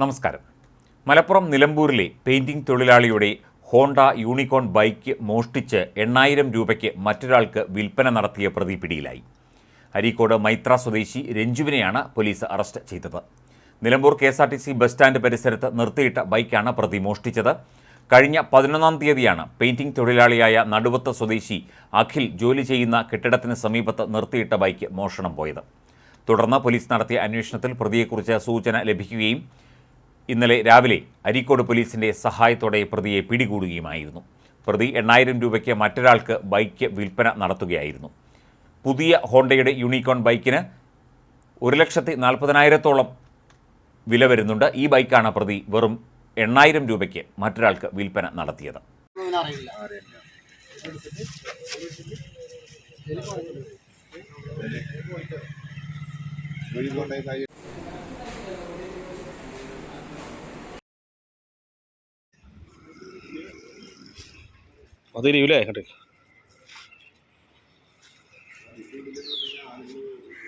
നമസ്കാരം. മലപ്പുറം നിലമ്പൂരിലെ പെയിന്റിംഗ് തൊഴിലാളിയുടെ ഹോണ്ട യൂണിക്കോൺ ബൈക്ക് മോഷ്ടിച്ച് എണ്ണായിരം രൂപയ്ക്ക് മറ്റൊരാൾക്ക് വിൽപ്പന നടത്തിയ പ്രതി പിടിയിലായി. അരീക്കോട് മൈത്ര സ്വദേശി രഞ്ജുവിനെയാണ് പോലീസ് അറസ്റ്റ് ചെയ്തത്. Nilambur K S R T C bus stand പരിസരത്ത് നിർത്തിയിട്ട ബൈക്കാണ് പ്രതി മോഷ്ടിച്ചത്. കഴിഞ്ഞ പതിനൊന്നാം തീയതിയാണ് പെയിന്റിംഗ് തൊഴിലാളിയായ നടുവത്ത് സ്വദേശി അഖിൽ ജോലി ചെയ്യുന്ന കെട്ടിടത്തിന് സമീപത്ത് നിർത്തിയിട്ട ബൈക്ക് മോഷണം പോയത്. തുടർന്ന് പോലീസ് നടത്തിയ അന്വേഷണത്തിൽ പ്രതിയെക്കുറിച്ച് സൂചന ലഭിക്കുകയും ഇന്നലെ രാവിലെ അരീക്കോട് പോലീസിന്റെ സഹായത്തോടെ പ്രതിയെ പിടികൂടുകയുമായിരുന്നു. പ്രതി എണ്ണായിരം രൂപയ്ക്ക് മറ്റൊരാൾക്ക് ബൈക്ക് വിൽപ്പന നടത്തുകയായിരുന്നു. പുതിയ ഹോണ്ടയുടെ യൂണിക്കോൺ ബൈക്കിന് ഒരു ലക്ഷത്തി നാൽപ്പതിനായിരത്തോളം വില വരുന്നുണ്ട്. ഈ ബൈക്കാണ് പ്രതി വെറും എണ്ണായിരം രൂപയ്ക്ക് മറ്റൊരാൾക്ക് വിൽപ്പന നടത്തിയത്. അത് ഇരിക്കൂലേ